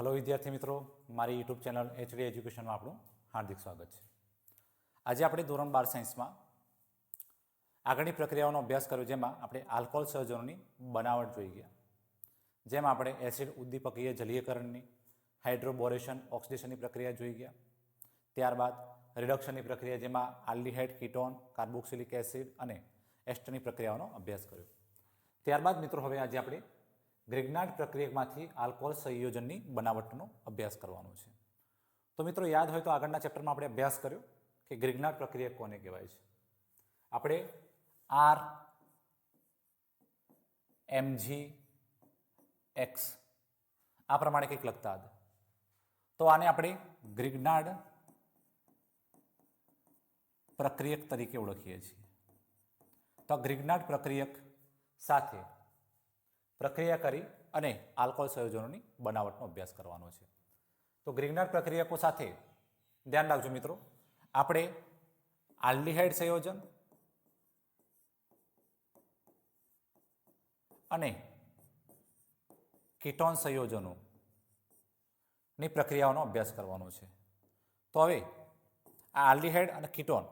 Hello વિદ્યાર્થી મિત્રો. મારી યુટ્યુબ ચેનલ એચડી એજ્યુકેશનમાં આપણું હાર્દિક સ્વાગત છે. આજે આપણે ધોરણ બાર સાયન્સમાં આગળની પ્રક્રિયાઓનો અભ્યાસ કર્યો, જેમાં આપણે આલ્કોહોલ સહજનોની બનાવટ જોઈ ગયા. જેમાં આપણે એસિડ ઉદ્દીપકીય જલીયકરણની, હાઇડ્રોબોરેશન ઓક્સિડેશનની પ્રક્રિયા જોઈ ગયા. ત્યારબાદ રિડક્શનની પ્રક્રિયા, જેમાં આલ્ડીહાઇડ, કીટોન, કાર્બોક્સિલિક એસિડ અને એસ્ટરની પ્રક્રિયાઓનો અભ્યાસ કર્યો. ત્યારબાદ મિત્રો, હવે આજે આપણે ગ્રિગ્નાર્ડ પ્રક્રિયકમાંથી આલ્કોહોલ સંયોજનની બનાવટનો અભ્યાસ કરવાનો છે. તો મિત્રો યાદ હોય તો આગળના ચેપ્ટરમાં આપણે અભ્યાસ કર્યો કે ગ્રિગ્નાર્ડ પ્રક્રિયક કોને કહેવાય છે. આપણે આર એમજી એક્સ, આ પ્રમાણે કંઈક લખતા હતા. તો આને આપણે ગ્રિગ્નાર્ડ પ્રક્રિયક તરીકે ઓળખીએ છીએ. તો ગ્રિગ્નાર્ડ પ્રક્રિયક સાથે પ્રક્રિયા કરી અને આલ્કોહોલ સંયોજનોની બનાવટનો અભ્યાસ કરવાનો છે. તો ગ્રીગનાર પ્રક્રિયકો સાથે ધ્યાન રાખજો મિત્રો. આપણે આલ્ડીહાઇડ સંયોજન અને કીટોન સંયોજનોની પ્રક્રિયાઓનો અભ્યાસ કરવાનો છે. તો હવે આ આલ્ડીહાઇડ અને કીટોન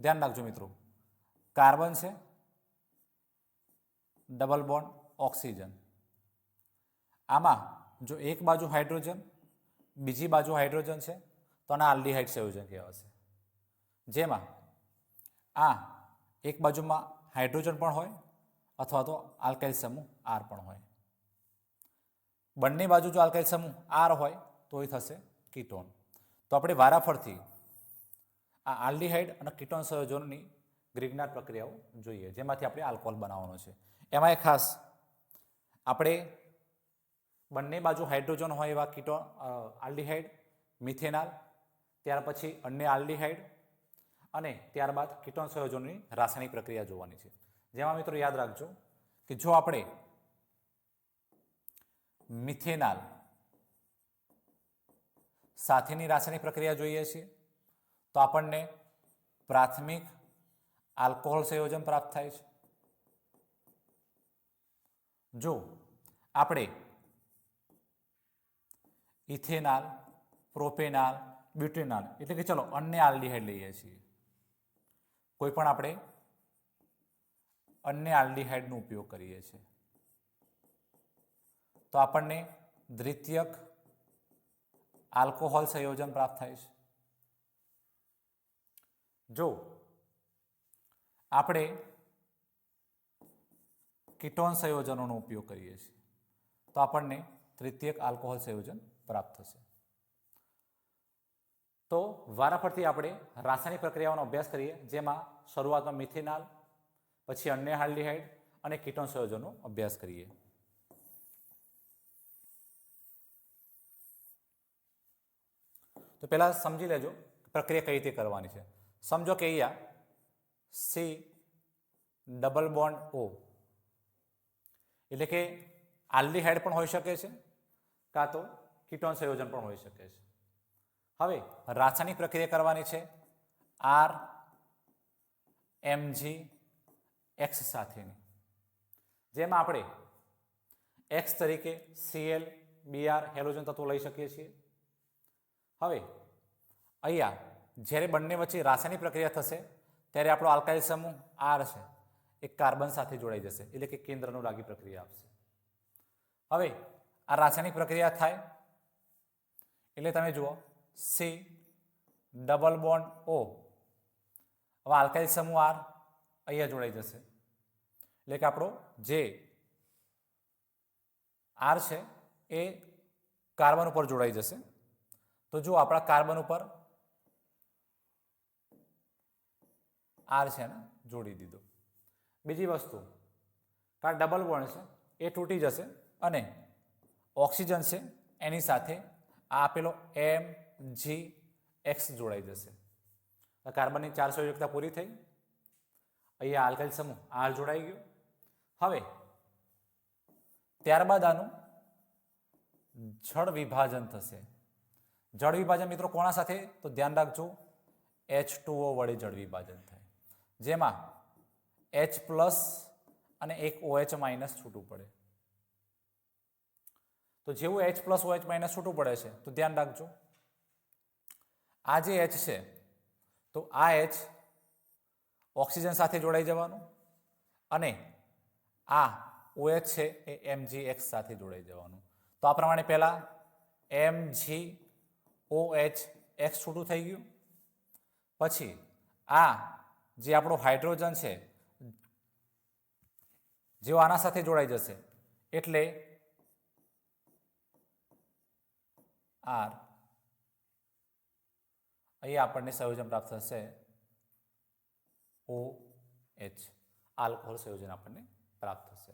ધ્યાન રાખજો મિત્રો. કાર્બન છે ડબલ બોન્ડ ઓક્સિજન આમાં જો એક બાજુ હાઇડ્રોજન બીજી બાજુ હાઇડ્રોજન છે, તો આના આલ્ડીહાઇડ સંયોજન કહેવાશે. જેમાં આ એક બાજુમાં હાઇડ્રોજન પણ હોય અથવા તો આલ્કાઇલ સમૂહ આર પણ હોય. બંને બાજુ જો આલ્કાઇલ સમૂહ આર હોય, તો એ થશે કીટોન તો આપણે વારાફરથી આ આલ્ડીહાઇડ અને કીટોન સંયોજનની ગ્રીગનાટ પ્રક્રિયાઓ જોઈએ. જેમાંથી આપણે આલ્કોહોલ બનાવવાનો છે. એમાં એ ખાસ, આપણે બંને બાજુ હાઇડ્રોજન હોય એવા કીટો આલ્ડીહાઇડ, મિથેનાલ, ત્યાર પછી અન્ય આલ્ડીહાઇડ અને ત્યારબાદ કીટોન સંયોજનની રાસાયણિક પ્રક્રિયા જોવાની છે. જેમાં મિત્રો યાદ રાખજો કે જો આપણે મિથેનાલ સાથેની રાસાયણિક પ્રક્રિયા જોઈએ છીએ, તો આપણને પ્રાથમિક આલ્કોહોલ સંયોજન પ્રાપ્ત થાય છે. જો આપણે ઇથેનાલ, પ્રોપેનાલ, બ્યુટેનાલ, એટલે કે ચલો અન્ય આલ્ડીહાઇડ લઈએ છીએ. કોઈ પણ આપણે અન્ય આલ્ડીહાઇડનો ઉપયોગ કરીએ છીએ. તો આપણને દ્વિતીયક આલ્કોહોલ સંયોજન પ્રાપ્ત થાય છે. જો આપણે કીટોન સંયોજનોનો ઉપયોગ કરીએ છીએ. તો આપણને તૃતીયક આલ્કોહોલ સંયોજન પ્રાપ્ત થશે. તો વારાફરતી આપણે રાસાયણિક પ્રક્રિયાઓનો અભ્યાસ કરીએ, જેમાં શરૂઆતમાં મિથેનાલ, પછી અન્ય હાલ્ડીહાઇડ અને કીટોન સંયોજનનો અભ્યાસ કરીએ. તો પહેલાં સમજી લેજો પ્રક્રિયા કઈ રીતે કરવાની છે. સમજો કે અહીંયા સી ડબલ બોન્ડ ઓ એટલે કે આલ્ડીહાઇડ પણ હોઈ શકે છે, કાં તો કીટોન સંયોજન પણ હોઈ શકે છે. હવે રાસાયણિક પ્રક્રિયા કરવાની છે, આર એમજી એક્સ સાથેની. જેમાં આપણે એક્સ તરીકે સીએલ, બીઆર, હેલોજન તત્વો લઈ શકીએ છીએ. હવે અહીંયા જ્યારે બંને વચ્ચે રાસાયણિક પ્રક્રિયા થશે, ત્યારે આપણો આલ્કાઇલ સમૂહ આર છે. એ કાર્બન સાથે જોડાઈ જશે. એટલે કે કેન્દ્રનું લાગી પ્રક્રિયા આપશે હવે આ રાસાયણિક પ્રક્રિયા થાય. એટલે તમે જુઓ સી ડબલ બોન્ડ ઓ હવે આલ્કાઇલ સમૂહ આર અહીંયા જોડાઈ જશે. એટલે કે આપણો જે આર છે, એ કાર્બન ઉપર જોડાઈ જશે. તો જો આપણા કાર્બન ઉપર આર છે ને, જોડી દીધો. બીજી વસ્તુ કાર ડબલ બોન્ડ છે, એ તૂટી જશે અને ઓક્સિજન છે, એની સાથે આ આપેલો એમ જી એક્સ જોડાઈ જશે. કાર્બનની ચારસો યોગતા પૂરી થઈ. અહીંયા આલ્કાઇલ સમૂહ આર જોડાઈ ગયો. હવે, ત્યારબાદ આનું જળ વિભાજન થશે. જળ વિભાજન મિત્રો કોના સાથે? તો ધ્યાન રાખજો એચ ટુઓ વડે જળ વિભાજન થાય. જેમાં એચ પ્લસ અને એક ઓએચ માઇનસ છૂટું પડે. તો જેવું એચ પ્લસ ઓએચ માઇનસ છૂટું પડે છે, તો ધ્યાન રાખજો. આ જે એચ છે, તો આ એચ ઓક્સિજન સાથે જોડાઈ જવાનું અને આ ઓએચ છે એ એમજી એક્સ સાથે જોડાઈ જવાનું. તો આ પ્રમાણે પહેલાં એમ જી ઓ એચ એક્સ છૂટું થઈ ગયું. પછી આ જે આપણો હાઇડ્રોજન છે જેવો આના સાથે જોડાઈ જશે. એટલે આર. અહીં આપણને સંયોજન પ્રાપ્ત થશે. O H. આલ્કોહોલ સંયોજન આપણને પ્રાપ્ત થશે.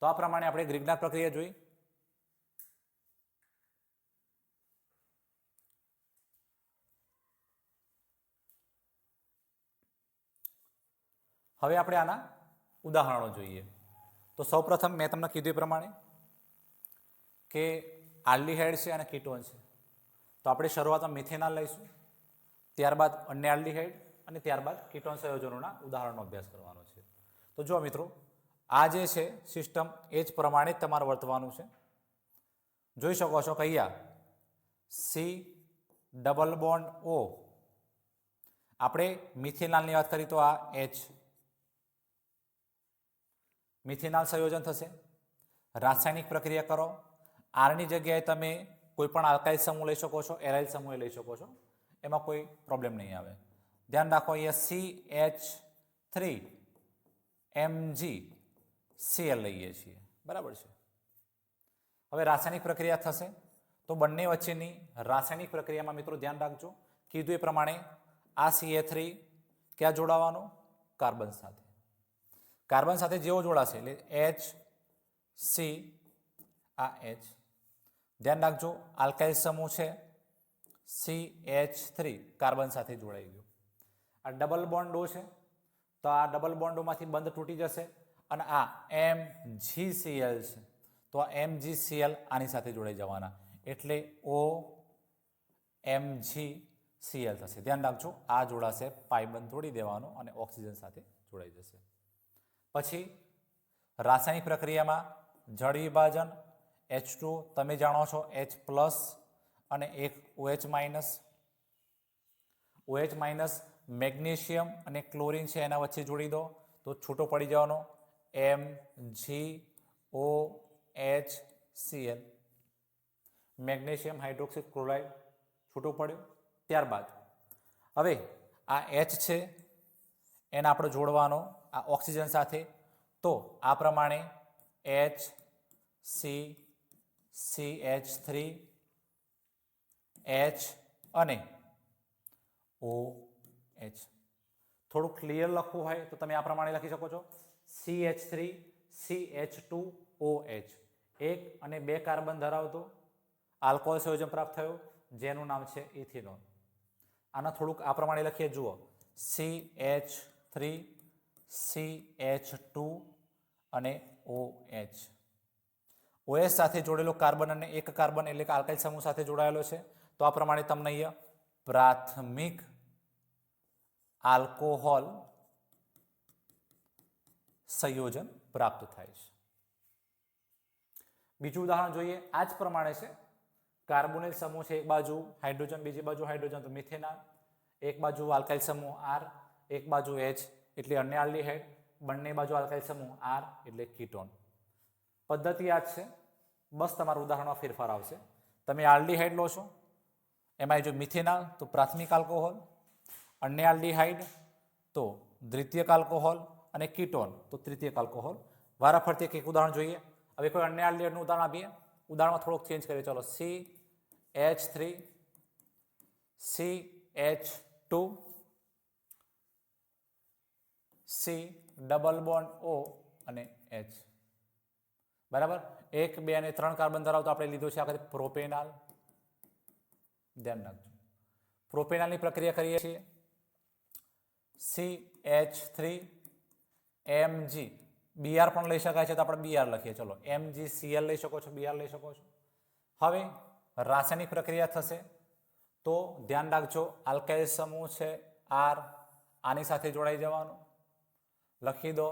તો આ પ્રમાણે આપણે ગ્રીગના પ્રક્રિયા જોઈ. હવે આપણે આના ઉદાહરણો જોઈએ. તો સૌપ્રથમ મેં તમને કીધું એ પ્રમાણે કે આલ્ડીહાઇડ છે અને કીટોન છે. તો આપણે શરૂઆતમાં મિથેનાલ લઈશું, ત્યારબાદ અન્ય આલ્ડીહાઇડ અને ત્યારબાદ કીટોન સંયોજનોના ઉદાહરણનો અભ્યાસ કરવાનો છે. તો જો મિત્રો, આ જે છે, સિસ્ટમ એ જ પ્રમાણે તમારે વર્તવાનું છે. જોઈ શકો છો કે સી ડબલ બોન્ડ ઓ આપણે મિથેનાલની વાત કરી તો આ એચ મિથેનાલ સંયોજન થશે. રાસાયણિક પ્રક્રિયા કરો. આરની જગ્યાએ તમે કોઈ પણ આલ્કાઇલ સમૂહ લઈ શકો છો, એરાઇલ સમૂહ લઈ શકો છો. એમાં કોઈ પ્રોબ્લેમ નહીં આવે. ધ્યાન રાખો, અહીંયા C H three MG CL લઈએ છીએ. બરાબર છે. હવે રાસાયણિક પ્રક્રિયા થશે. તો બંને વચ્ચેની રાસાયણિક પ્રક્રિયામાં મિત્રો ધ્યાન રાખજો. કીધું એ પ્રમાણે આ સીએ થ્રી ક્યાં જોડાવાનું? કાર્બન સાથે. કાર્બન સાથે જેવો જોડાશે એટલે એચ સી આ એચ ધ્યાન રાખજો આલ્કાઇલ સમૂહ છે. સી એચ થ્રી કાર્બન સાથે જોડાઈ ગયો. આ ડબલ બોન્ડો છે. તો આ ડબલ બોન્ડોમાંથી બંધ તૂટી જશે અને આ એમ જી સીએલ છે. તો આ એમ જી સીએલ આની સાથે જોડાઈ જવાના. એટલે ઓ એમ જી સીએલ થશે. ધ્યાન રાખજો, આ જોડાશે પાઇબંધ તોડી દેવાનો અને ઓક્સિજન સાથે જોડાઈ જશે. પછી રાસાયણિક પ્રક્રિયામાં જળ વિભાજન એચ ટુ તમે જાણો છો એચ પ્લસ અને એક OH minus OH minus magnesium અને ક્લોરિન છે એના વચ્ચે જોડી દો. તો છૂટો પડી જવાનો. M G O H CL magnesium hydroxy chloride છૂટો પડ્યો. ત્યારબાદ હવે આ એચ છે. એને આપણે જોડવાનો આ ઓક્સિજન સાથે. તો આ પ્રમાણે H C C H three H અને ઓ એચ થોડું ક્લિયર લખવું હોય તો તમે આ પ્રમાણે લખી શકો છો. C H three C H two O H એક અને બે કાર્બન ધરાવતો આલ્કોહોલ સંયોજન પ્રાપ્ત થયો, જેનું નામ છે ઇથિનોલ. આના થોડુંક આ પ્રમાણે લખીએ, જુઓ. C H three C H two અને ઓ એચ ઓએસ સાથે જોડેલો કાર્બન અને એક કાર્બન એટલે કે આલ્કાઇલ સમૂહ સાથે જોડાયેલો છે. તો આ પ્રમાણે તમને અહીંયા પ્રાથમિક આલ્કોહોલ સંયોજન પ્રાપ્ત થાય છે. બીજું ઉદાહરણ જોઈએ, આ જ પ્રમાણે છે. કાર્બોનિલ સમૂહ છે એક બાજુ, હાઇડ્રોજન બીજી બાજુ, હાઇડ્રોજન તો મિથેનાલ એક બાજુ આલ્કાઇલ સમૂહ આર એક બાજુ એચ એટલે અન્ય આલ્ડીહાઇડ બંને બાજુ આલ્કાઇલ સમૂહ આર એટલે કીટોન. પદ્ધતિ આ જ છે. બસ તમારું ઉદાહરણમાં ફેરફાર આવશે. તમે આલ્ડીહાઇડ લો છો. એમાં જો મિથેનાલ, તો પ્રાથમિક આલ્કોહોલ. અન્ય આલ્ડીહાઇડ તો દ્વિતીયક આલ્કોહોલ. અને કીટોન, તો તૃતીયક આલ્કોહોલ. વારાફરતી એક એક ઉદાહરણ જોઈએ. હવે કોઈ અન્ય આલ્ડીહાઇડનું ઉદાહરણ આપીએ. ઉદાહરણમાં થોડોક ચેન્જ કરીએ. ચલો C H three C H two C double bond O અને એચ બરાબર? એક, બે અને ત્રણ કાર્બન ધરાવતો આપણે લીધો છે આખરે પ્રોપેનાલ. ધ્યાન રાખજો. પ્રોપેનાલની પ્રક્રિયા કરીએ છીએ. C H three M G BR પણ લઈ શકાય છે તો આપણે બીઆર લખીએ. ચલો એમ જી સીએલ લઈ શકો છો બીઆર લઈ શકો છો. હવે રાસાયણિક પ્રક્રિયા થશે. તો ધ્યાન રાખજો, આલ્કાઇલ સમૂહ છે આર આની સાથે જોડાઈ જવાનું. લખી દો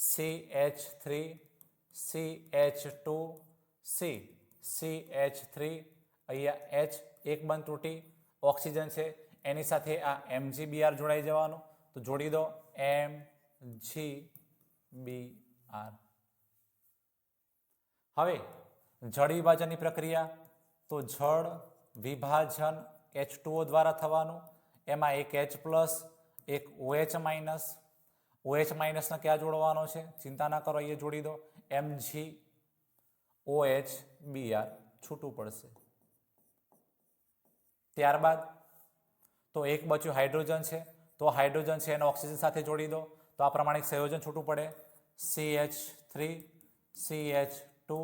C H three C H two C C H three અહીંયા એચ એક બંધ તૂટી ઓક્સિજન છે. એની સાથે આ એમજી બીઆર જોડાઈ જવાનું. તો જોડી દો એમ જી બી આર હવે જળ વિભાજનની પ્રક્રિયા. તો જળ વિભાજન એચ ટુઓ દ્વારા થવાનું. એમાં એક એચ પ્લસ એક ઓએચ માઇનસ ઓએચ માઇનસને ક્યાં જોડવાનો છે? ચિંતા ના કરો એ જોડી દો. M G OH, BR. છૂટું પડશે. ત્યારબાદ, તો એક બચ્યું હાઇડ્રોજન છે. તો હાઇડ્રોજન છે, એને ઓક્સિજન સાથે જોડી દો. તો આ પ્રમાણે સંયોજન છૂટું પડે. C H three C H two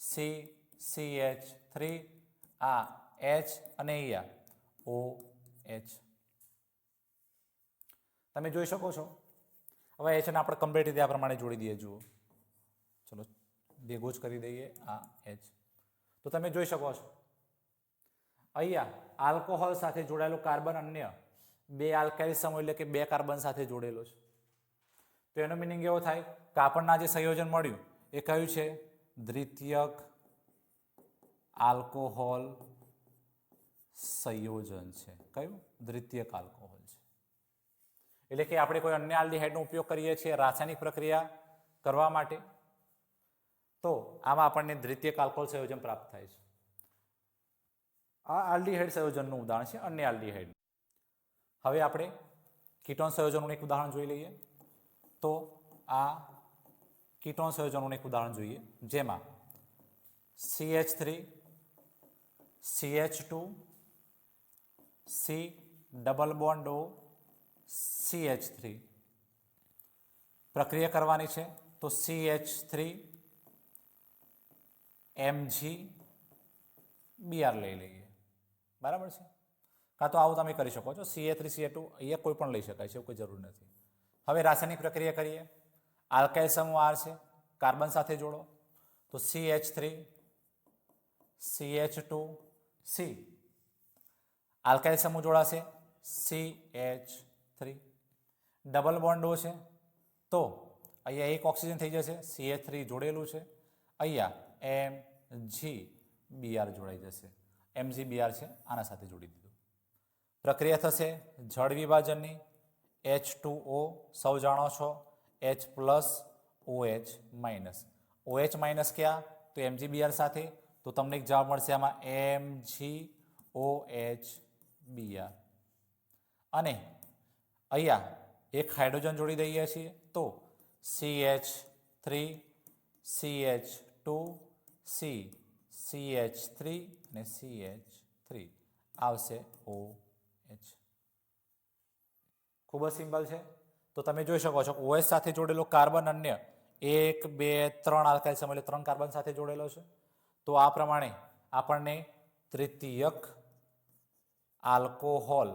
C C H three આ એચ અને અહીંયા ઓ એચ તમે જોઈ શકો છો? હવે એચને આપણે કમ્પ્લીટ રીતે આ પ્રમાણે જોડી દઈએ, જુઓ. ચલો, ભેગું જ કરી દઈએ. આ એચ તો તમે જોઈ શકો છો. અહીંયા આલ્કોહોલ સાથે જોડાયેલું કાર્બન અન્ય બે આલ્કાઇલ સમૂહ એટલે કે બે કાર્બન સાથે જોડેલો છે. તો એનો મિનિંગ એવો થાય કે આપણને જે સંયોજન મળ્યું, એ કયું છે? દ્વિતીયક આલ્કોહોલ સંયોજન છે. કયું? દ્વિતીયક આલ્કોહોલ છે એટલે કે આપણે કોઈ અન્ય આલ્ડીહાઇડનો ઉપયોગ કરીએ છીએ, રાસાયણિક પ્રક્રિયા કરવા માટે, તો આમાં આપણને દ્વિતીય આલ્કોહોલ સંયોજન પ્રાપ્ત થાય છે. આ આલ્ડીહાઇડ સંયોજનનું ઉદાહરણ છે, અન્ય આલ્ડીહાઇડ હવે આપણે કીટોન સંયોજનનું એક ઉદાહરણ જોઈ લઈએ. તો આ કીટોન સંયોજનનું એક ઉદાહરણ જોઈએ, જેમાં C H three C H two C double bond O C H three પ્રક્રિયા કરવાની છે તો C H three MG BR લઈ લઈએ. બરાબર છે? કાં તો આવું તમે કરી શકો છો. સીએ થ્રી સીએ ટુ અહીંયા કોઈ પણ લઈ શકાય છે, એવું કોઈ જરૂર નથી. હવે રાસાયણિક પ્રક્રિયા કરીએ. આલ્કાઇલ સમૂહ આર છે, કાર્બન સાથે જોડો. તો C H three C H two C alkyl સમૂહ જોડાશે. સી એચ થ્રી ડબલ બોન્ડો છે. તો અહીંયા એક ઓક્સિજન થઈ જશે. સી એચ થ્રી જોડેલું છે. અહીંયા એમ જી બીઆર જોડાઈ જશે. એમજી બીઆર છે. આના સાથે જોડી દીધું. પ્રક્રિયા થશે જળ વિભાજનની. એચ ટુ ઓ સૌ જાણો છો. H plus O H minus O H minus ક્યાં? તો એમજી બીઆર સાથે. તો તમને એક જવાબ મળશે આમાં એમ જી ઓ એચ બીઆર અને અહીંયા એક હાઇડ્રોજન જોડી દઈએ છીએ તો C H three C H two C C H three અને સી એચ થ્રી આવશે ઓ એચ ખૂબ જ સિમ્પલ છે. તો તમે જોઈ શકો છો ઓએચ સાથે જોડેલો કાર્બન અન્ય એક, બે, ત્રણ આલ્કાઇલ સમય એટલે ત્રણ કાર્બન સાથે જોડેલો છે. તો આ પ્રમાણે આપણને તૃતીયક આલ્કોહોલ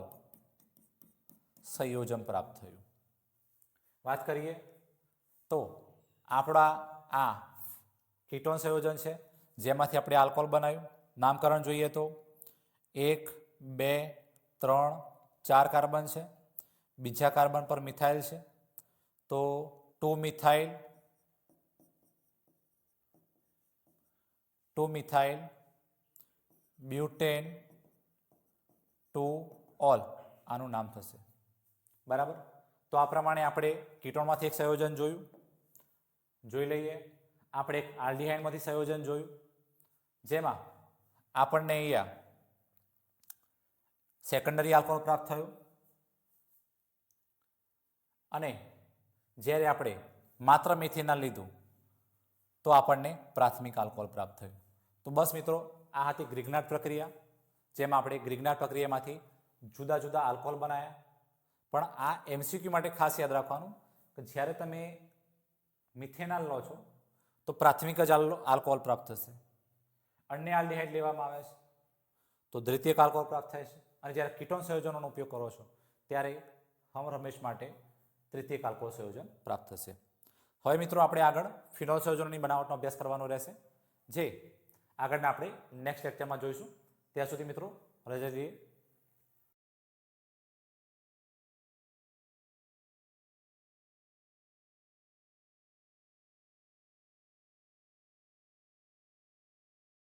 સંયોજન પ્રાપ્ત થયું. વાત કરીએ તો આપણા આ કીટોન સંયોજન છે, જેમાંથી આપણે આલ્કોહોલ બનાવ્યું. નામકરણ જોઈએ તો. એક, બે, ત્રણ, ચાર કાર્બન છે. બીજા કાર્બન પર મિથાઇલ છે. તો two methyl two methyl, butane, two ol. આનું નામ થશે. બરાબર? તો આ પ્રમાણે આપણે કીટોનમાંથી એક સંયોજન જોયું. જોઈ લઈએ. આપણે એક આલ્ડીહાઇડમાંથી સંયોજન જોયું. જેમાં આપણને અહીંયા સેકન્ડરી આલ્કોહોલ પ્રાપ્ત થયું. અને જ્યારે આપણે માત્ર મિથેનોલ લીધું, તો આપણને પ્રાથમિક આલ્કોહોલ પ્રાપ્ત થયું. તો બસ મિત્રો, આ હતી ગ્રિગ્નાટ પ્રક્રિયા, જેમાં આપણે ગ્રિગ્નાટ પ્રક્રિયામાંથી જુદા જુદા આલ્કોહોલ બનાવ્યા પણ આ એમસીક્યુ માટે ખાસ યાદ રાખવાનું કે જ્યારે તમે મિથેનાલ લો છો, તો પ્રાથમિક જ આલ્કોહોલ પ્રાપ્ત થશે. અન્ય આલ્ડીહાઇડ લેવામાં આવે છે, તો દ્વિતીયક આલ્કોહોલ પ્રાપ્ત થાય છે. અને જ્યારે કીટોન સંયોજનોનો ઉપયોગ કરો છો, ત્યારે હમ રમેશ માટે તૃતીય આલ્કોહોલ સંયોજન પ્રાપ્ત થશે. હવે મિત્રો આપણે આગળ ફિનોલ સંયોજનોની બનાવટનો અભ્યાસ કરવાનો રહેશે, જે આગળના આપણે નેક્સ્ટ લેક્ચરમાં જોઈશું. ત્યાં સુધી મિત્રો, રજા દઈએ